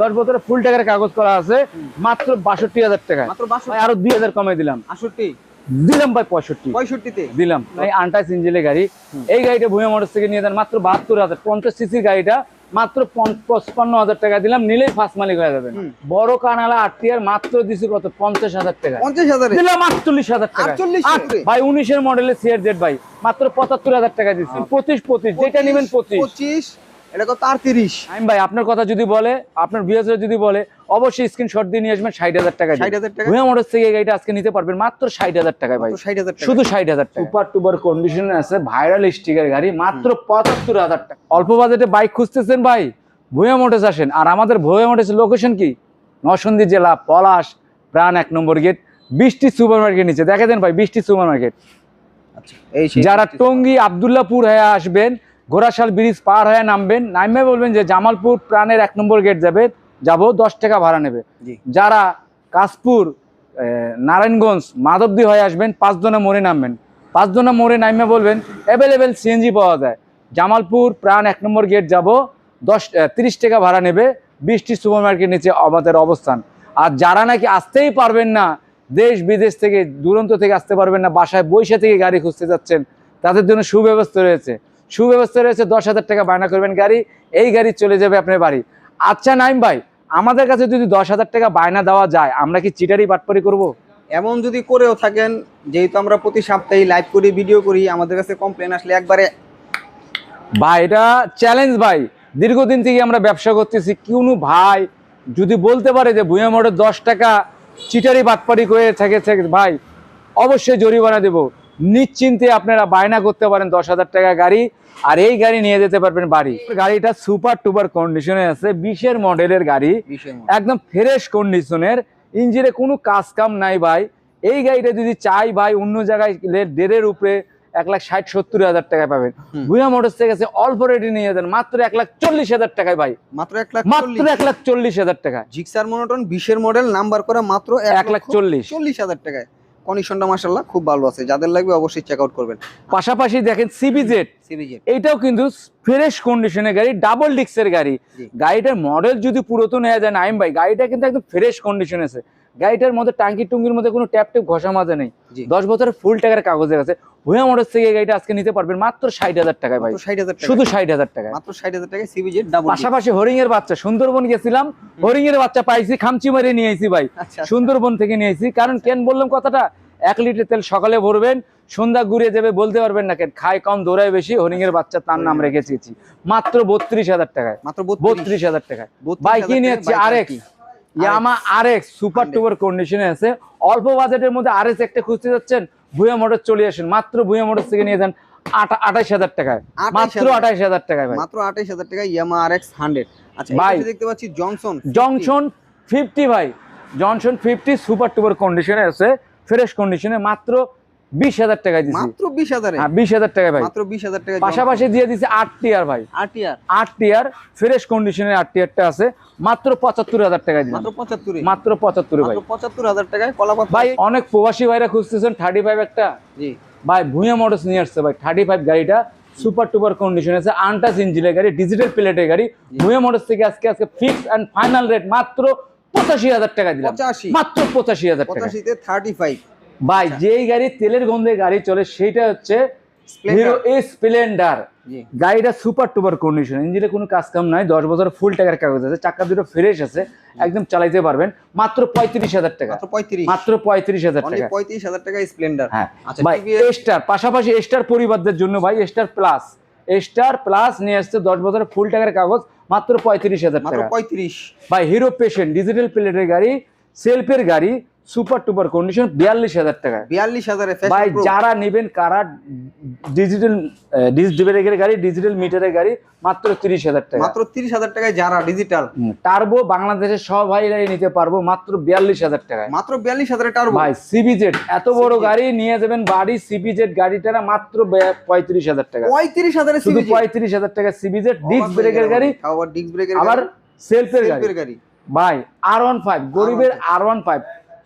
দশ বছরের ফুল টাকার কাগজ করা আছে মাত্র বাষট্টি হাজার টাকা আরও দুই হাজার কমে দিলাম। দিলাম ভাই পঁয়ষট্টি। পঁয়ষট্টিতে? দিলাম। এই আন্টাস ইঞ্জিনের গাড়ি। এই গাড়িটা ভূমি মোটরস থেকে নিয়ে যান মাত্র বাহাত্তর হাজার। পঞ্চাশ সিসির গাড়িটা মাত্র পঞ্চ- পঁচপান্ন হাজার টাকা দিলাম নিলেই ফার্স্ট মালিক হয়ে যাবেন। বড় কানালা আটটিয়ার মাত্র দিছি কত? পঞ্চাশ হাজার টাকা। পঞ্চাশ হাজার? দিলাম আটচল্লিশ হাজার টাকা। 48 ভাই উনিশের মডেলের সিআর জেড ভাই মাত্র পঁচাত্তর হাজার টাকা দিচ্ছি পঁচিশ পঁচিশ যেটা নেবেন পঁচিশ। পঁচিশ। এটা কত? আর আমি ভাই আপনার কথা যদি বলে আপনার বিএসএ যদি বলে অবশ্যই স্ক্রিনশট দিয়ে নিয়ে আসবেন ষাট হাজার টাকা ষাট হাজার টাকা? ভুয়া মোটরস থেকে গাড়িটা আজকে নিতে পারবেন মাত্র ষাট হাজার টাকায় ভাই। ষাট হাজার শুধু ষাট হাজার টাকা। সুপার টুপার কন্ডিশনে আছে ভাইরাল স্টিকের গাড়ি মাত্র পঁচাত্তর হাজার টাকা। অল্প বাজেটে বাইক খুঁজতেছেন ভাই ভুয়া মোটরস আসেন। আর আমাদের ভুয়া মোটরস লোকেশন কি? নরসিংদী জেলা পলাশ প্রাণ এক নম্বর গেট বৃষ্টি সুপার মার্কেট নিচে। দেখে দেন ভাই বৃষ্টি সুপার মার্কেট আচ্ছা এই যারা টঙ্গী আবদুল্লাপুর হয়ে আসবেন ঘোড়াশাল ব্রিজ পার হয়ে নামবেন নামবে বলবেন যে জামালপুর প্রাণের এক নম্বর গেট যাবে যাব দশ টাকা ভাড়া নেবে। যারা কাশপুর নারায়ণগঞ্জ মাধবদী হয়ে আসবেন পাঁচজনা মোড়ে নামবেন। পাঁচজনা মোড়ে নামবে বলবেন অ্যাভেলেবেল সিএনজি পাওয়া যায়। জামালপুর প্রাণ এক নম্বর গেট যাব দশ তিরিশ টাকা ভাড়া নেবে বৃষ্টি সুপার মার্কেট নিচে আমাদের অবস্থান। আর যারা নাকি আসতেই পারবেন না দেশ বিদেশ থেকে দুরন্ত থেকে আসতে পারবেন না বাসায় বৈশা থেকে গাড়ি খুঁজতে যাচ্ছেন তাদের জন্য সুব্যবস্থা রয়েছে। সুব্যবস্থা রয়েছে দশ হাজার টাকা বায়না করবেন গাড়ি এই গাড়ি চলে যাবে আপনার বাড়ি। আচ্ছা নাইম ভাই আমাদের কাছে যদি দশ হাজার টাকা বায়না দেওয়া যায় আমরা কি চিটারি বাটপারি করব? এমন যদি করেও থাকেন যেহেতু আমরা প্রতি সপ্তাহে লাইভ করি ভিডিও করি আমাদের কাছে কমপ্লেন আসলে একবারে ভাই এটা চ্যালেঞ্জ ভাই। দীর্ঘদিন থেকে আমরা ব্যবসা করতেছি কোনো ভাই যদি বলতে পারে যে ভুয়া মোটর দশ টাকা চিটারি বাটপারি করে থাকে থাকে, ভাই অবশ্যই জরিমানা দেব। নিশ্চিন্তে আপনারা বায়না করতে পারেন দশ হাজার টাকা গাড়ি আর এই গাড়ি নিয়ে যেতে পারবেন বাড়ি। গাড়িটা সুপার টুপার কন্ডিশনে আছে বিশের মডেলের গাড়ি একদম ফ্রেশ কন্ডিশনের ইঞ্জিনে কোনো কাজ কাম নাই ভাই। এই গাড়িটা যদি চাই ভাই অন্য জায়গায় দেড়ের উপরে এক লাখ ষাট সত্তর হাজার টাকায় পাবেন। ভুয়া মোটরস থেকে আছে অল্প রেটে নিয়ে যান মাত্র এক লাখ চল্লিশ হাজার টাকায় ভাই। মাত্র এক লাখ মাত্র এক লাখ চল্লিশ হাজার টাকা জিক্সার মনোটন বিশের মডেল নাম্বার করা মাত্র এক লাখ চল্লিশ। চল্লিশ হাজার টাকায়। কন্ডিশনটা মাসাল্লাহ খুব ভালো আছে। যাদের লাগবে অবশ্যই চেক আউট করবেন। পাশাপাশি দেখেন সিবিজেড সিবিজেড এটাও কিন্তু ফ্রেশ কন্ডিশনের গাড়ি ডাবল ডিক্সের গাড়ি। গাড়িটার মডেল যদি পুরাতন হয়ে যায় নাইম ভাই গাড়িটা কিন্তু একদম ফ্রেশ কন্ডিশন আছে। গাড়িটার মধ্যে টাঙ্কি টুঙ্গির মধ্যে কোনো ট্যাপ ট্যাপ ঘষা মাজা নেই। দশ বছরের ফুল টাকার কাগজে আছে ভুয়া মোটর থেকে গাড়িটা আজকে নিতে পারবেন মাত্র ষাট হাজার টাকায় ভাই। মাত্র ষাট হাজার টাকা শুধু ষাট হাজার টাকায়। মাত্র ষাট হাজার টাকায় সিবিজেড পাশাপাশি হরিং এর বাচ্চা সুন্দরবন গেছিলাম হরিং এর বাচ্চা পাইছি খামচি মারিয়ে নিয়ে আইছি ভাই। আচ্ছা সুন্দরবন থেকে নিয়ে আইছি। কারণ কেন বললাম কথাটা? এক লিটার তেল সকালে ভরবেন সন্ধ্যা ঘুরে যাবে বলতে পারবেন না কেন। খায় কম দৌড়ায় বেশি হরিং এর বাচ্চা তার নাম রেখেছি মাত্র বত্রিশ হাজার টাকায়। মাত্র বত্রিশ। হাজার টাকায়। 32,000 বাইক নিয়ে আর bike কি? ইয়ামা আর এক্স সুপার টুপার কন্ডিশনে আছে। অল্প বাজেটের মধ্যে আরএক্স একটা খুঁজতে যাচ্ছেন ভুয়া মোটর চলে আসেন। মাত্র ভুয়া মোটর থেকে নিয়ে যান আঠাশ হাজার টাকায়। মাত্র আঠাশ হাজার টাকায় মাত্র আঠাইশ হাজার টাকায় ইয়ামা আর এক্স হান্ড্রেড আচ্ছা ভাই। দেখতে পাচ্ছি জনসন জংশন ফিফটি ভাই। জনসন ফিফটি সুপার টুপার কন্ডিশনে আছে ফ্রেশ কন্ডিশনে মাত্র বিশ হাজার টাকায় দিছি। মাত্র বিশ হাজারে? হ্যাঁ বিশ হাজার টাকায় ভাই। মাত্র বিশ হাজার টাকা পাশাপাশি দিয়ে দিছে আট টিয়ার ভাই। আটিয়ার আট টিয়ার ফ্রেশ কন্ডিশনের আট টিয়ারটা আছে। মাত্র পঁচাত্তর হাজার টাকায় দিলাম। মাত্র পঁচাত্তরে? মাত্র পঁচাত্তরে ভাই। পঁচাত্তর হাজার টাকায় কলাপাত ভাই অনেক প্রবাসী ভাইরা খুঁজতেছেন থার্টি ফাইভ একটা। জি। ভাই ভুঁইয়া মোটরস নিয়ে আসছে ভাই। থার্টি ফাইভ গাড়িটা সুপার টুপার কন্ডিশন আছে। আনটাচ ইঞ্জিনের গাড়ি ডিজিটাল প্লেটের গাড়ি। ভুঁইয়া মোটরস থেকে আজকে আজকে ফিক্স অ্যান্ড ফাইনাল রেট মাত্র পঁচাশি হাজার টাকা দিলাম। মাত্র পঁচাশি হাজার টাকা থার্টি ফাইভ ভাই যেই গাড়ি তেলের গন্ধে গাড়ি চলে সেইটা হচ্ছে হিরো স্প্লেন্ডার গাড়িটা সুপার টুপার কন্ডিশন ইঞ্জিনে কোনো কাজ কাম নাই দশ বছর ফুল টাকার কাগজ আছে চাকা দুটো ফ্রেশ আছে একদম চালাইতে পারবেন। মাত্র পঁয়ত্রিশ হাজার টাকা। মাত্র পঁয়ত্রিশ। মাত্র পঁয়ত্রিশ হাজার টাকা। পঁয়ত্রিশ হাজার টাকা স্প্লেন্ডার হ্যাঁ। আচ্ছা ভাই স্টার পাশাপাশি স্টার পরিবারদের জন্য ভাই স্টার প্লাস স্টার প্লাস নিয়ে আসছে দশ বছরের ফুল টাকার কাগজ মাত্র পঁয়ত্রিশ হাজার টাকা। পঁয়ত্রিশ। ভাই হিরো পেশেন্ট ডিজিটাল প্লেটের গাড়ি সেলফের গাড়ি সুপার টুপার কন্ডিশন বিয়াল্লিশ হাজার টাকা। বিয়াল্লিশ হাজারে ভাই যারা নেবেন কারা ডিজিটাল ডিজিটাল গাড়ি ডিজিটাল মিটারের গাড়ি মাত্র তিরিশ হাজার টাকা। মাত্র তিরিশ হাজার টাকায় যারা ডিজিটাল টার্বো বাংলাদেশের সব ভাইরাই নিতে পারব মাত্র বিয়াল্লিশ হাজার টাকায়। মাত্র বিয়াল্লিশ হাজারে টার্বো ভাই সিবিজেড এত বড় গাড়ি নিয়ে যাবেন বাড়ি সিবিজেড গাড়িটা মাত্র পঁয়ত্রিশ হাজার টাকা। পঁয়ত্রিশ হাজারে শুধু পঁয়ত্রিশ হাজার টাকা সিবিজেড ডিস্ক ব্রেকের গাড়ি। আবার ডিস্ক ব্রেকের আবার সেলফের গাড়ি। ভাই আর ওয়ান ফাইভ গরিবের আর ওয়ান ফাইভ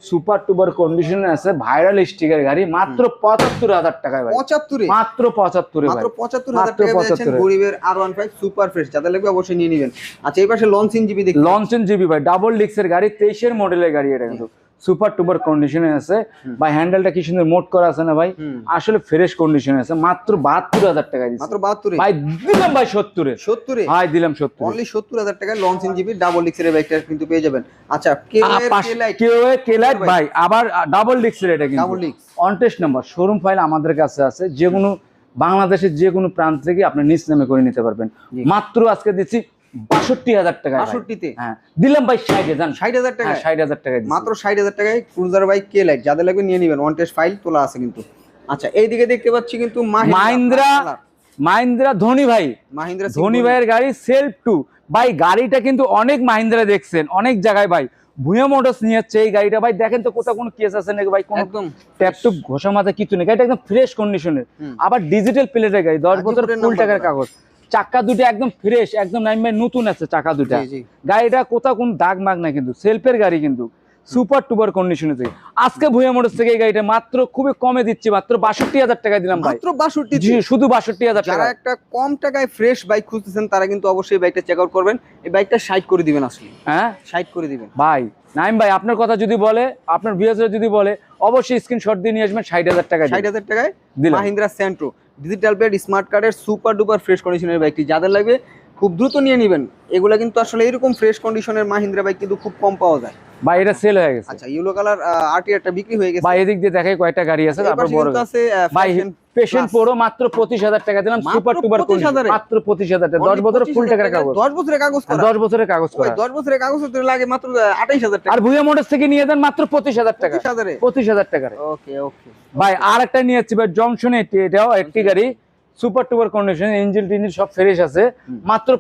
সুপার টুপার কন্ডিশনে আছে ভাইরাল স্টিকের গাড়ি মাত্র পঁচাত্তর হাজার টাকায় পঁচাত্তর? মাত্র পঁচাত্তরে মাত্র পঁচাত্তর হাজার টাকা পেয়েছেন 75 গরিবের R one five super fresh যাদের লাগবে অবশ্যই নিয়ে নেবেন। আচ্ছা এই পাশে লঞ্চিন জিবি দেখি লঞ্চিন জিবি ভাই ডাবল ডিক্সের গাড়ি তেইশের মডেলের গাড়ি এটা কিন্তু। সুপার টুপার কন্ডিশনে আছে। ভাই হ্যান্ডেলটা কি সুন্দর? মোট করা আছে না ভাই? আসলে ফ্রেশ কন্ডিশনে আছে। মাত্র বাহাত্তর হাজার টাকা দিচ্ছে। মাত্র বাহাত্তরে? ভাই দিলাম ভাই সত্তরে। সত্তরে? ভাই দিলাম সত্তরে। অনলি সত্তর হাজার টাকায় লঞ্চ জিবি ডাবল ডিক্সের বাইকটা কিন্তু পেয়ে যাবেন। আচ্ছা কেলাইট। ভাই আবার ডাবল ডিক্সের এটা কিন্তু। ডাবল ডিক্স অনটেস্ট নাম্বার শোরুম ফাইল আমাদের কাছে আছে। যে কোনো বাংলাদেশের যে কোনো প্রান্ত থেকে আপনি নিজ নামে করে নিতে পারবেন। মাত্র আজকে দিচ্ছি বাষট্টি হাজার টাকা বাষট্টিতে? হ্যাঁ। দিলাম ভাই ষাট হাজার। ষাট হাজার টাকা ষাট হাজার টাকা মাত্র ষাট হাজার টাকায় ক্রুজার বাইক কে লাইট যাদের লাগবে নিয়ে নেবেন। ওয়ান টেস্ট ফাইল তোলা আছে কিন্তু। আচ্ছা এইদিকে দেখতে পাচ্ছি কিন্তু মাহিন্দ্রা মাহিন্দ্রা ধোনি ভাই। মাহিন্দ্রা ধোনি ভাইয়ের গাড়ি সেলফ টু ভাই গাড়িটা কিন্তু অনেক মাহিন্দ্রা দেখছেন অনেক জায়গায় ভাই। ভুয়া মোটরস নিয়ে যাচ্ছে এই গাড়িটা। ভাই দেখেন তো কোথাও কোনো কেস আছে নাকি ভাই? কোনো একদম। ঘষা মাথা কিছু নেই। গাড়িটা একদম ফ্রেশ কন্ডিশনের। আবার ডিজিটাল প্লেটের গাড়ি দশ বছর ফুল টাকার কাগজ। চাকা দুটো একদম ফ্রেশ একদম নাইমে নতুন আছে চাকা দুটা। গাড়িটা কোথাও কোনো দাগ মাগ না কিন্তু সেলফের গাড়ি কিন্তু। সুপার টুপার কন্ডিশনে থেকে। আজকে ভুয়া মোটরস থেকে এই গাড়িটা মাত্র খুবই কমে দিচ্ছি মাত্র বাষট্টি হাজার টাকা দিলাম মাত্র বাষট্টি জি শুধু বাষট্টি হাজার টাকা একটা কম টাকায় ফ্রেশ বাইক খুঁজতেছেন তারা কিন্তু অবশ্যই বাইকটা চেক আউট করবেন। এই বাইকটা সাইড করে দিবেন আসলে। হ্যাঁ? সাইড করে দিবেন। ভাই নাইম ভাই আপনার কথা যদি বলে আপনার ভিউয়ার্সরা যদি বলে অবশ্যই স্ক্রিনশট দিয়ে নিয়ে আসবেন ষাট হাজার টাকা ষাট হাজার টাকায় দিলাম। Mahindra Centro digital plate smart কার্ডের সুপার ডুপার ফ্রেশ কন্ডিশনের বাইকটি যাদের লাগবে খুব দ্রুত নিয়ে নেবেন। এগুলো কিন্তু আসলে এরকম ফ্রেশ কন্ডিশনের মাহিন্দ্রা বাইক কিন্তু খুব কম পাওয়া যায়। এটা সেল হয়ে গেছে। আচ্ছা ইয়েলো কালার আরটিআরটা বিক্রি হয়ে গেছে। ভাই এদিক দিয়ে দেখে কয়েকটা গাড়ি আছে তারপর বড় আছে ভাই পেশেন্ট। পুরো মাত্র পঁচিশ হাজার টাকা দিলাম সুপার টুপার মাত্র পঁচিশ হাজার টাকা দশ বছরের ফুল টাকার কাগজ। দশ বছরের কাগজ আর দশ বছরের কাগজ দশ বছরের কাগজ লাগে মাত্র আঠাইশ হাজার টাকা। আর ভুয়া মোটরস থেকে নিয়ে দেন মাত্র পঁচিশ হাজার টাকা। পঁচিশ হাজার? ওকে ওকে ভাই আর একটা নিয়ে যাচ্ছি ভাই জংশনে এটাও একটি গাড়ি সুপার টুপার কন্ডিশন ইঞ্জিন টিঞ্জিন সব ফ্রেশ আছে। মাত্র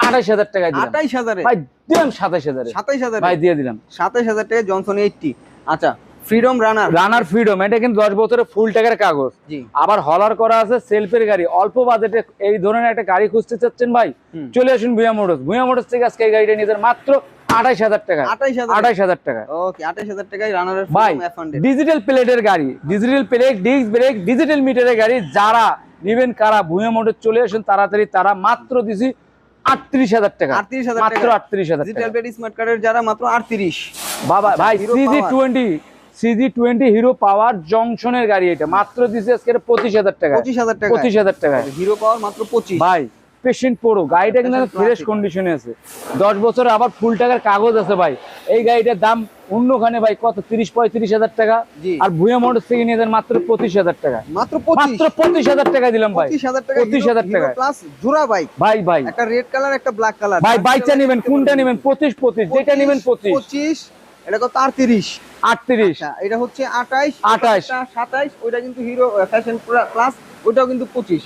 আঠাশ হাজার টাকা আঠাইশ হাজারে? ভাই দিলাম সাতাশ হাজারে। সাতাইশ হাজারে? ভাই দিয়ে দিলাম। সাতাইশ হাজার টাকা জনসন এইটটি আচ্ছা ফ্রিডম রানার রানার ফ্রিডম এটা কিন্তু দশ বছরের ফুল টাকার কাগজ। আবার হলার করা আছে সেলফের গাড়ি। অল্প বাজেটে এই ধরনের একটা গাড়ি খুঁজতে চাচ্ছেন ভাই? চলে আসুন ভুয়া মোটরস ভুয়া মোটরস থেকে আজকে এই গাড়িটা নিয়ে মাত্র আঠাইশ হাজার টাকা। আঠাইশ হাজার। টাকা। ওকে আঠাইশ হাজার টাকায় রানারের ভাই ডিজিটাল প্লেটের গাড়ি। Digital plate disc brake digital মিটারের গাড়ি। যারা নিবেন কারা ভুয়া মোটর চলে আসুন তাড়াতাড়ি তারা মাত্র দিছি আটত্রিশ হাজার টাকা। আটত্রিশ হাজার মাত্র আটত্রিশ হাজার ডিজিটাল স্মার্ট কার্ডের যারা মাত্র আটত্রিশ। বাবা ভাই CG twenty CG twenty hero power জংশনের গাড়ি এটা। মাত্র দিছে আজকে পঁচিশ হাজার টাকা পঁচিশ হাজার টাকা পঁচিশ হাজার টাকা হিরো পাওয়ার মাত্র পঁচিশ। ভাই পেশেন্ট পুরো গাড়িটা কিন্তু ফ্রেশ কন্ডিশনে আছে। দশ বছর আবার ফুল টাকার কাগজ আছে ভাই। এই গাড়িটার দাম অন্যখানে ভাই কত? তিরিশ পঁয়ত্রিশ হাজার টাকা। আর ভুয়া মোটর থেকে নিয়ে যান মাত্র পঁচিশ হাজার টাকা। মাত্র মাত্র পঁচিশ হাজার টাকা দিলাম ভাই। পঁচিশ হাজার টাকা 25,000 টাকা। প্লাস জোড়া বাইক ভাই ভাই। একটা রেড কালার একটা ব্ল্যাক কালার ভাই বাইকটা নেবেন কোনটা নেবেন? পঁচিশ পঁচিশ যেটা নেবেন পঁচিশ। পঁচিশ। এটা কত? আটত্রিশ। আটত্রিশ। আচ্ছা এটা হচ্ছে আঠাইশ 28 সাতাইশ ওইটা কিন্তু হিরো ফ্যাশন প্লাস ওইটাও কিন্তু পঁচিশ।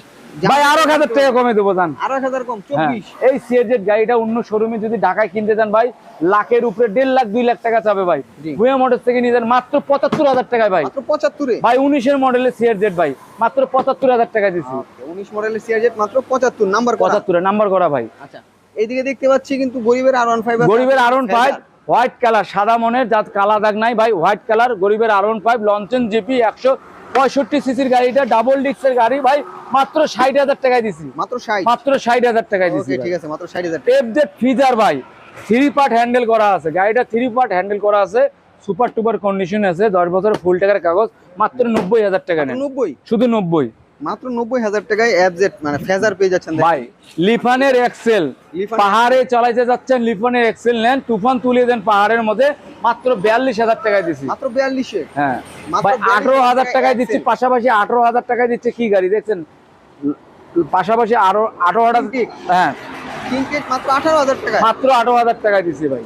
ভাই আরও হাজার টাকা কমে দেবো জান। আরও হাজার কম হ্যাঁ। চব্বিশ। এই সিএজেড গাড়িটা অন্য শোরুমে যদি ঢাকায় কিনতে যান ভাই লাখের উপরে দেড় লাখ দুই লাখ টাকা চাবে ভাই। ভুয়া মোটর থেকে নিয়ে যান মাত্র পঁচাত্তর হাজার টাকায় ভাই। মাত্র পঁচাত্তরে? ভাই উনিশের মডেলের সিআরজেড ভাই মাত্র পঁচাত্তর হাজার টাকা দিছি। উনিশ মডেলের সিআরজেট মাত্র পঁচাত্তর নাম্বার করা। পঁচাত্তরে নাম্বার করা ভাই। আচ্ছা এইদিকে দেখতে পাচ্ছি কিন্তু গরিবের আর ওয়ান ফাইভ গরিবের আরন ফাইভ হোয়াইট কালার সাদা মনের যাত কালা দাগ নাই ভাই হোয়াইট কালার গরিবের আরন ফাইভ লঞ্চন জিপি একশো পঁয়ষট্টি সিসির গাড়িটা ডাবল ডিস্কের গাড়ি ভাই মাত্র ষাট হাজার টাকায় দিছি। মাত্র মাত্র ষাট হাজার টাকায় দিছি ঠিক আছে মাত্র ষাট হাজার ফিজার ভাই থ্রি পার্ট হ্যান্ডেল করা আছে। গাড়িটা থ্রি পার্ট হ্যান্ডেল করা আছে। সুপার টুপার কন্ডিশন আছে দশ বছর ফুল টাকার কাগজ মাত্র নব্বই হাজার টাকা নেন। নব্বই? শুধু নব্বই। মাত্র নব্বই হাজার টাকায় অ্যাবজেট মানে ফেজার পেয়ে যাচ্ছেন ভাই লিফানের এক্সেল পাহাড়ে চালাইতে যাচ্ছেন লিফানের এক্সেল নেন। তুফান তুলে দেন পাহাড়ের মধ্যে। মাত্র বিয়াল্লিশ হাজার টাকায় দিছি। মাত্র বিয়াল্লিশে। হ্যাঁ। ভাই 42,000 আঠারো হাজার টাকায় টাকায় দিচ্ছি পাশাপাশি আঠারো হাজার টাকায় দিচ্ছে কি গাড়ি দেখছেন? পাশাপাশি আরও আঠারো হাজার Kick। হ্যাঁ। কিংকেট মাত্র আঠারো হাজার টাকা মাত্র আঠারো হাজার টাকায় দিছি ভাই।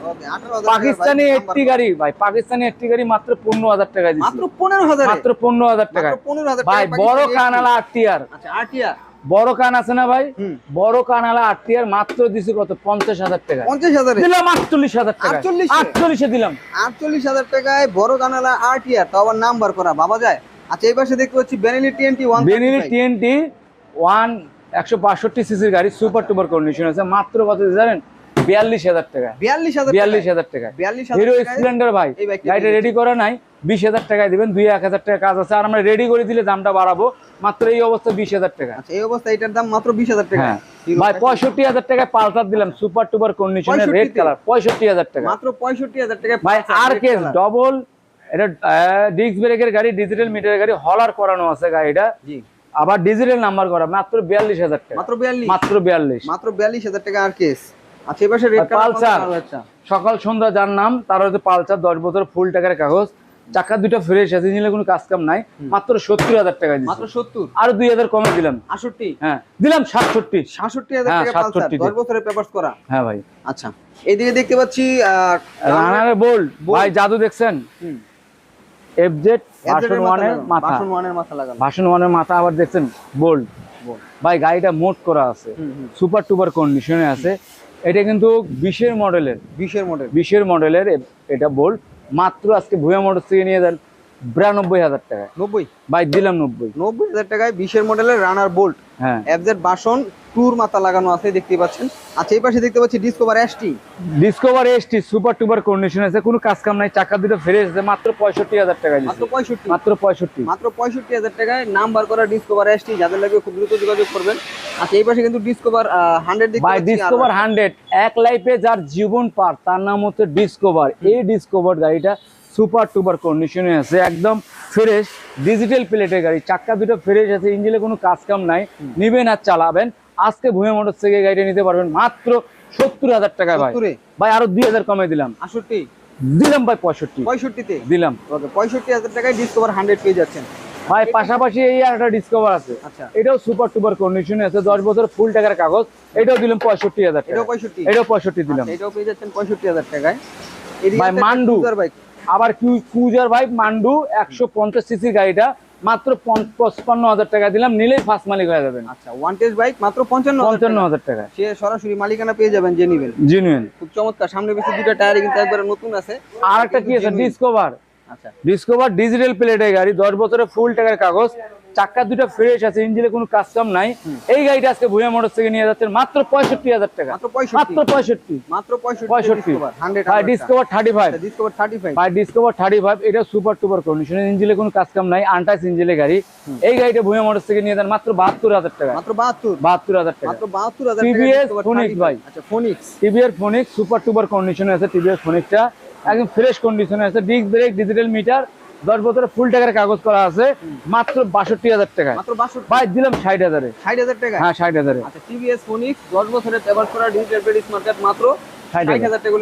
পাকিস্তানি একটি গাড়ি ভাই পাকিস্তানি একটি গাড়ি মাত্র পনেরো হাজার টাকায় মাত্র পনেরো হাজার? মাত্র পনেরো হাজার মাত্র টাকায়। পনেরো হাজার ভাই বড় কানালা একটি। আচ্ছা আটিয়া বড় কান আছে না ভাই? বড় কানালা আটটিয়ার মাত্র দিছি কত? পঞ্চাশ হাজার টাকা পঞ্চাশ হাজারে? দিলাম আটচল্লিশ হাজার টাকা আটচল্লিশে? দিলাম। আটচল্লিশ হাজার টাকায় বড় কানালা আটিয়া তো আবার নাম্বার করা বাবা যায়। আচ্ছা এই পাশে দেখতে পাচ্ছি Benelli TNT one Benelli TNT one একশো বাষট্টি সিসির গাড়ি সুপার টুপার কন্ডিশন আছে। মাত্র কত জানেন? বিয়াল্লিশ হাজার টাকা। বিয়াল্লিশ হাজার বিয়াল্লিশ হাজার টাকা হিরো স্প্লেন্ডার ভাই গাড়িটা রেডি করা নাই বিশ হাজার টাকায় দিবেন দুই এক হাজার টাকা কাজ আছে। আর আমরা রেডি করে দিলে দামটা বাড়াবো। মাত্র এই অবস্থা বিশ হাজার টাকা। আচ্ছা এই অবস্থা এটার দাম মাত্র বিশ হাজার টাকা। হ্যাঁ। ভাই পঁয়ষট্টি হাজার টাকায় পালসার দিলাম সুপার টুপার কন্ডিশনের রেড কালার পঁয়ষট্টি হাজার টাকা। মাত্র পঁয়ষট্টি হাজার টাকা ভাই আর কেস ডবল এটা ডিস্ক ব্রেকের গাড়ি ডিজিটাল মিটারের গাড়ি হলার করানো আছে গাড়িটা। আবার ডিজিটাল নাম্বার করা মাত্র বিয়াল্লিশ হাজার টাকা। মাত্র বিয়াল্লিশ? মাত্র বিয়াল্লিশ। মাত্র বিয়াল্লিশ হাজার টাকা আর কেস। আচ্ছা এবার রেড পালসার। সকাল সন্ধ্যা যার নাম তার হচ্ছে পালসার দশ বছর ফুল টাকার কাগজ। চাকা দুটো ফ্রেশ আছে ইঞ্জিনে কোনো কাজ কাম নাই। মাত্র সত্তর হাজার টাকা দিচ্ছি মাত্র সত্তর? আর দুই হাজার কমে দিলাম। আষট্টি হ্যাঁ দিলাম সাতষট্টি। সাতষট্টি হাজার হ্যাঁ, টাকা পালসার। 67 দশ বছরের পেপারস করা। হ্যাঁ ভাই। আচ্ছা এইদিকে দেখতে পাচ্ছি রানারে বোল্ড ভাই জাদু দেখছেন? এফজেড ভার্সন ওয়ানের মাথা। ভার্সন ওয়ানের মাথা লাগানো। ভার্সন ওয়ানের মাথা আবার দেখছেন বোল্ড ভাই গাড়িটা মোট করা আছে। হুম, হুম। সুপার টুপার কন্ডিশনে আছে। এটা কিন্তু বিশের মডেলের বিশের মডেল বিশের মডেলের এটা বোল্ড মাত্র আজকে ভুয়া মোটর থেকে নিয়ে দেন বিরানব্বই হাজার টাকা নব্বই? ভাই দিলাম নব্বই। নব্বই হাজার টাকায় বিশের মডেলের রানার বোল্ট হ্যাঁ। এফজেড বাসন টুর মাথা লাগানো আছে দেখতে পাচ্ছেন। আচ্ছা এই পাশে দেখতে পাচ্ছি Discover ST Discover ST super টুপার condition আছে কোনো কাজ কাম নাই চাকা দুটো ফ্রেশ আছে মাত্র পঁয়ষট্টি হাজার টাকা মাত্র দিচ্ছে পঁয়ষট্টি। মাত্র পঁয়ষট্টি। মাত্র পঁয়ষট্টি হাজার টাকায় নাম্বার করা ডিসকভার এসটি যাদের লাগবে খুব দ্রুত যোগাযোগ করবেন। আচ্ছা এই পাশে কিন্তু ডিসকভার হান্ড্রেড দেখতে বাই পাচ্ছি ডিসকভার হান্ড্রেড এক লাইফে যার জীবন পার তার নাম হচ্ছে ডিসকভার এই ডিসকভার গাড়িটা সুপার টুপার কন্ডিশনে আছে একদম ফ্রেশ ডিজিটাল প্লেটের গাড়ি। চাক্কা দুটো ফ্রেশ আছে ইঞ্জিনে কোনো কাজ কাম নাই নিবেন আর চালাবেন। আজকে ভুয়া মোটর থেকে গাড়িটা নিতে পারবেন মাত্র সত্তর হাজার টাকা ভাই। ভাই আরও দুই হাজার কমে দিলাম। আষট্টি দিলাম ভাই পঁয়ষট্টি। পঁয়ষট্টিতে? দিলাম। ওকে পঁয়ষট্টি হাজার টাকায় ডিসকভার হান্ড্রেড পেয়ে যাচ্ছেন। ভাই পাশাপাশি এই আর একটা ডিসকভার আছে। আচ্ছা। এটাও সুপার টুপার কন্ডিশনে আছে দশ বছর ফুল টাকার কাগজ। এটাও দিলাম পঁয়ষট্টি হাজার এটাও পঁয়ষট্টি? এটাও পঁয়ষট্টি দিলাম। আচ্ছা, এটাও পেয়ে যাচ্ছেন পঁয়ষট্টি হাজার টাকায়। ভাই, মান্ডু। আবার কিউ কুজার ভাই মান্ডু একশো পঞ্চাশ সিসির গাড়িটা। মাত্র পঞ্চান্ন হাজার টাকা দিলাম নিলেই ফার্স্ট মালিক হয়ে যাবেন। আচ্ছা ওয়ান টেস্ট বাইক মাত্র পঞ্চান্ন পঞ্চান্ন টাকা। হাজার টাকা। সে সরাসরি মালিকানা পেয়ে যাবেন যে নিবেন জেনুইন খুব চমৎকার সামনে বেশি দুটো টায়ার কিন্তু একবারে নতুন আছে। আর একটা কি আছে। ডিসকভার আচ্ছা। ডিসকভার ডিজিটাল প্লেটের গাড়ি দশ বছরের ফুল টাকার কাগজ। চাক্কা দুটো ফ্রেশ আছে ইঞ্জিনে কোনো কাজ কাম নাই এই গাড়িটা আজকে ভুয়া মোটর থেকে নিয়ে যাচ্ছেন মাত্র পঁয়ষট্টি হাজার টাকা। মাত্র পঁয়ষট্টি। মাত্র পঁয়ষট্টি। ভাই Discover thirty five Discover thirty five ভাই ডিসকভার থার্টি ফাইভ এটা সুপার টুপার কন্ডিশনের ইঞ্জিনে কোনো কাজ কাম নাই আনটাচ ইঞ্জিনের গাড়ি। এই গাড়িটা ভুয়া মোটর থেকে নিয়ে যান মাত্র বাহাত্তর হাজার টাকা। মাত্র বাহাত্তর? বাহাত্তর হাজার টাকা। বাহাত্তর হাজার TVS Phoenix ভাই। আচ্ছা ফোনিক্স টিভিএর ফোনিক্স সুপার টুপার কন্ডিশনে আছে টিভিএস ফোনিক্সটা একদম ফ্রেশ কন্ডিশনে আছে ডিস্ক ব্রেক ডিজিটাল মিটার দশ বছরে ফুল টাকার কাগজ করা আছে মাত্র বাষট্টি হাজার টাকা। ভাই দিলাম ষাট হাজারে। ষাট হাজার টাকা? হ্যাঁ ষাট হাজারে। আচ্ছা টিভিএস ফোনিক্স দশ বছরের ব্যবহার করা ডিজিটাল মার্কেট মাত্র ষাট হাজার। টাকা